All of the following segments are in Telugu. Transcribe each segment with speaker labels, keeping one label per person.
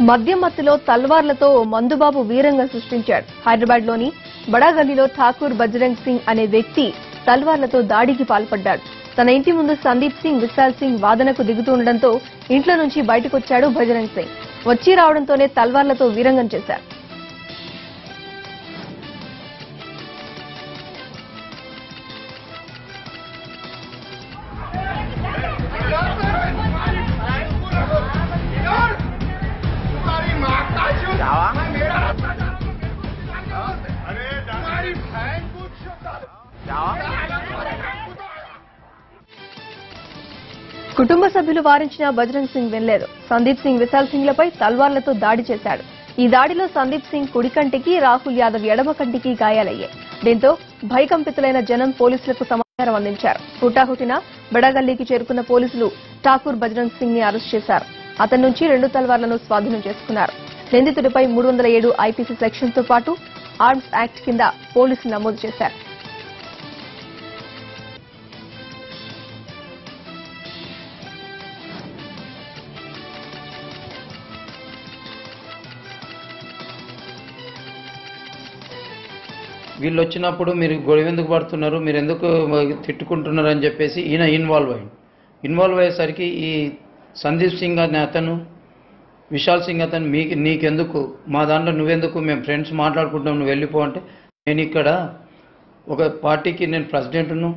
Speaker 1: మద్యం మత్తులో తల్వార్లతో ఓ మందుబాబు వీరంగం సృష్టించాడు. హైదరాబాద్లోని బడాగల్లీలో ఠాకూర్ బజరంగ్ సింగ్ అనే వ్యక్తి తల్వార్లతో దాడికి పాల్పడ్డాడు. తన ఇంటి ముందు సందీప్ సింగ్ విశాల్ సింగ్ వాదనకు దిగుతుండటంతో ఇంట్లో నుంచి బయటకొచ్చాడు బజరంగ్ సింగ్. వచ్చి రావడంతోనే తల్వార్లతో వీరంగం చేశారు. కుటుంబ సభ్యులు వారించిన బజరంగ్ సింగ్ వినలేదు. సందీప్ సింగ్ విశాల్ సింగ్ లపై తల్వార్లతో దాడి చేశాడు. ఈ దాడిలో సందీప్ సింగ్ కుడి కంటికి రాహుల్ యాదవ్ ఎడమ కంటికి గాయాలయ్యాయి. దీంతో భయకంపితులైన జనం పోలీసులకు సమాచారం అందించారు. హుటాహుటిన బెడగల్లీకి చేరుకున్న పోలీసులు ఠాకూర్ బజరంగ్ సింగ్ని అరెస్ట్ చేశారు. అతని నుంచి రెండు తల్వార్లను స్వాధీనం చేసుకున్నారు. నిందితుడిపై మూడు వందల ఏడు ఐపీసీ సెక్షన్తో పాటు ఆర్మ్స్ యాక్ట్ కింద పోలీసులు నమోదు చేశారు.
Speaker 2: వీళ్ళు వచ్చినప్పుడు మీరు గొడవ ఎందుకు పడుతున్నారు? మీరు ఎందుకు తిట్టుకుంటున్నారు అని చెప్పేసి ఈయన ఇన్వాల్వ్ అయ్యింది ఇన్వాల్వ్ అయ్యేసరికి ఈ సందీప్ సింగ్ అనే అతను విశాల్ సింగ్ అతను మీకు నీకెందుకు? మా దాంట్లో నువ్వెందుకు? మేము ఫ్రెండ్స్ మాట్లాడుకుంటాం నువ్వు వెళ్ళిపో అంటే నేను ఇక్కడ ఒక పార్టీకి నేను ప్రెసిడెంట్ను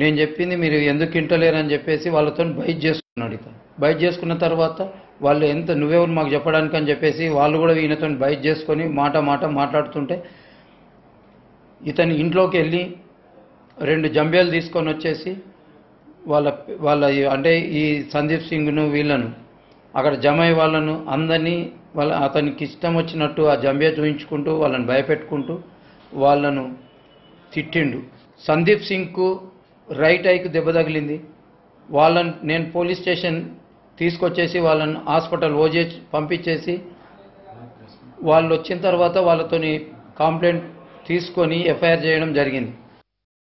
Speaker 2: నేను చెప్పింది మీరు ఎందుకు ఇంటలేరని చెప్పేసి వాళ్ళతో బైట్ చేసుకున్నాడు ఇతను. బైట్ చేసుకున్న తర్వాత వాళ్ళు ఎంత నువ్వెవరు మాకు చెప్పడానికి అని చెప్పేసి వాళ్ళు కూడా ఈయనతో బైట్ చేసుకొని మాట మాట మాట్లాడుతుంటే ఇతని ఇంట్లోకి వెళ్ళి రెండు జంబేలు తీసుకొని వచ్చేసి వాళ్ళ వాళ్ళ అంటే ఈ సందీప్ సింగ్ను వీళ్ళను అక్కడ జమై వాళ్ళను అందరినీ వాళ్ళ అతనికి ఇష్టం వచ్చినట్టు ఆ జంబే చూయించుకుంటూ వాళ్ళని భయపెట్టుకుంటూ వాళ్ళను తిట్టిండు. సందీప్ సింగ్కు రైట్ ఐకి దెబ్బ తగిలింది. వాళ్ళని నేను పోలీస్ స్టేషన్ తీసుకొచ్చేసి వాళ్ళని హాస్పిటల్ ఓజే పంపించేసి వాళ్ళు వచ్చిన తర్వాత వాళ్ళతోని కంప్లైంట్ తీసుకొని ఎఫ్ఐఆర్ చేయడం జరిగింది.